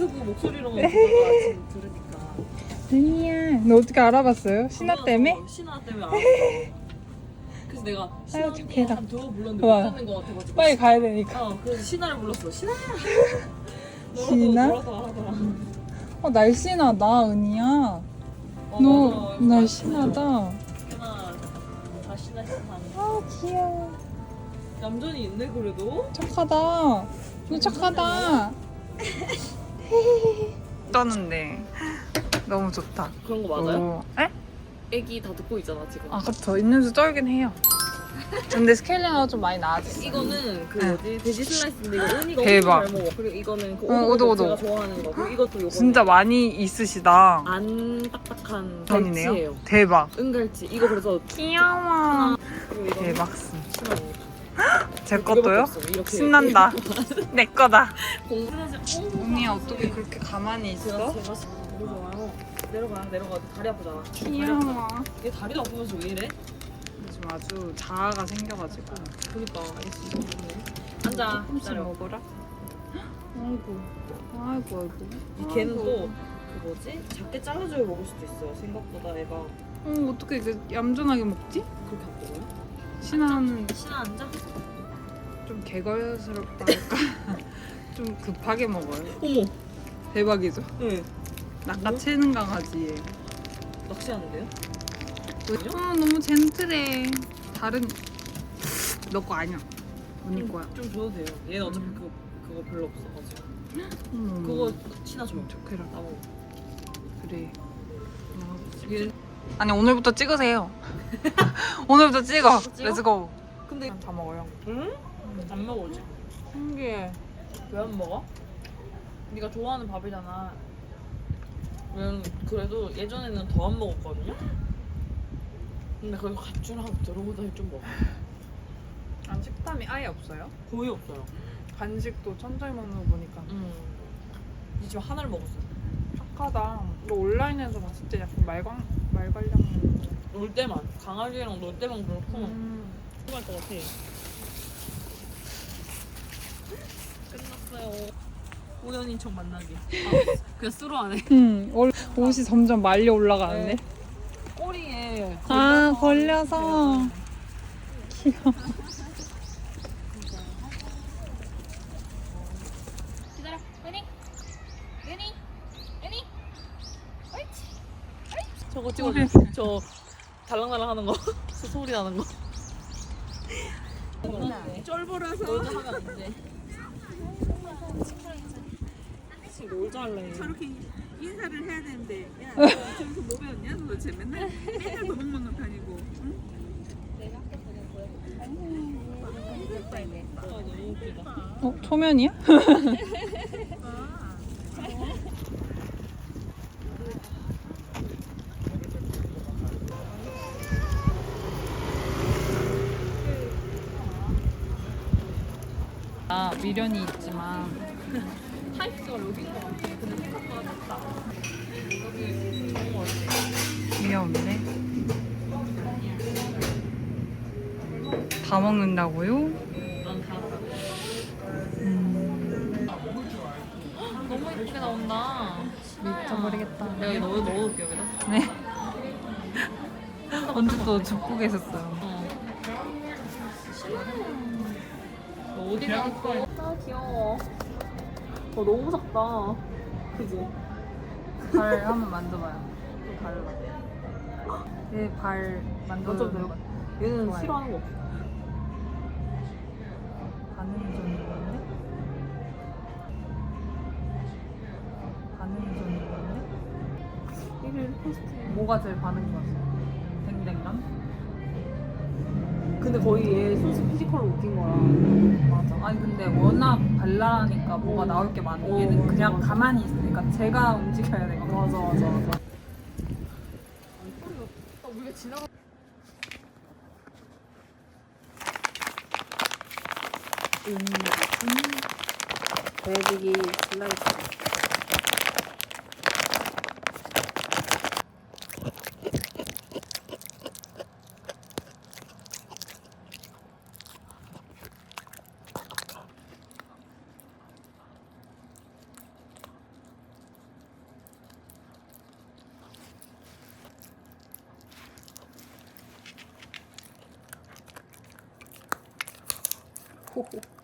유튜브 목소리로만 보다가 지금 들으니까. 아니야. 너 어떻게 알아봤어요? 신화 어, 때문에? 신화 때문에 알았어. 그래서 내가 신화 착해라. 한 두어 불렀는데 와. 못 듣는 거 같아가지고. 빨리 가야 되니까. 어, 그래서 신화를 불렀어. 신화? 하더라. 어 날씬하다 은희야. 어, 너 맞아. 날씬하다. 신화. 다 신화 신화. 아 귀여워. 얌전히 있네 그래도. 착하다. 너 착하다. 떠는데 너무 좋다. 그런 거 맞아요? 오. 에? 애기 다 듣고 있잖아 지금. 아 그쵸. 입냄새 쩔긴 해요. 근데 스케일링하고 좀 많이 나아졌어. 이거는 그 응. 뭐지 돼지 슬라이스인데 이거 은이가 대박. 엄청 잘 먹어. 그리고 이거는 그 응, 오도오도 오도오도. 제가 좋아하는 거. 그리고 이것도 요거 진짜 많이 있으시다. 안 딱딱한 전이네요. 갈치예요. 대박. 은갈치. 이거 그래서 귀여워. 그리고 이거 대박스. 제 것도요? 신난다. 내 거다. 언니야 어떻게 그렇게 가만히 있어? 제가 좋아요. 내려가 내려가 다리 아프잖아. 귀여워. 얘 다리도 아프면서 왜 이래? 요즘 아주 자아가 생겨가지고 그니까. 앉아. 조금씩 기다려. 먹어라. 아이고, 아이고, 아이고. 이 걔는 또 그 뭐지? 작게 잘라줘야 먹을 수도 있어요. 생각보다 애가 어 어떻게 이렇게 얌전하게 먹지? 그렇게 안 먹어요? 신하는 신아 앉아. 좀 개걸스럽다 할까? 좀 급하게 먹어요. 어머. 대박이죠. 네. 낚아채는 강아지. 낚시하는데요? 어 너무 젠틀해. 다른 너 거 아니야. 언니 거야. 좀 줘도 돼요. 얘는 어차피 음. 그거 그거 별로 없어가지고. 어머, 그거 줘. 좋게라. 나 먹어. 그래. 얘 아니 오늘부터 찍으세요. 오늘부터 찍어. 찍어? 렛츠고. 근데 다 먹어요. 응? 안 먹어지. 신기해. 왜 안 먹어? 네가 좋아하는 밥이잖아. 왜냐면 그래도 예전에는 더 안 먹었거든요. 근데 그래도 가출하고 들어오더니 좀 먹어. 안 식탐이 아예 없어요? 거의 없어요. 간식도 천천히 먹는 거 보니까 음. 이 지금 하나를 먹었어. 착하다. 너 온라인에서 봤을 때 약간 말광 말괄량. 놀 때만 강아지랑 놀 때만 그렇고 음. 궁금할 것 같아. 끝났어요. 우연히 척 만나기. 아, 그냥 수로 안 해. 음, 얼- 옷이 점점 말려 올라가는데. 네. 꼬리에 아 걸려서. 귀여워. 기다려. 은희. 은희. 은희. 옳지. 저거 찍어줘. 저 달랑달랑 하는 거. 저 소리 나는 거. 쫄보라서 놀자 하면 안 돼. 지금 놀자 할래. 저렇게 인사를 해야 되는데 야 저기서 뭐 배웠냐 도대체 맨날 맨날 응? 아, 너무 웃기다. 어 초면이야? 아 미련이 있지만 타입스가 여기인 것 같아. 근데 생각보다 작다. 여기 좋은 거 같아. 귀여운데 다 먹는다고요? 난다 음, 너무 예쁘게 나온다. 미쳐버리겠다. 내가 이거 넣어, 넣어놓을게 여기다. 네. 언제 또 죽고 계셨어요? 어. 너 어디 나갈 거야? 아 귀여워. 어 너무 작다. 그지? 발 한번 만져봐요. 또 달라. 얘발 만져도 돼요? 얘는 좋아요. 싫어하는 거 없어. 반응이 좀 있는데? 반응이 좀 있는데? 이게 포스트. 뭐가 제일 반응 좋았어요? 댕댕감? 근데 거의 얘 순수 피지컬로 웃긴 거야. 맞아. 아니 근데 워낙 발랄하니까 뭐가 나올 게 많아. 어, 얘는 맞아, 그냥 맞아. 가만히 있으니까 제가 움직여야 되거든. 맞아 맞아 맞아. 돼지기 슬라이스. 호호호.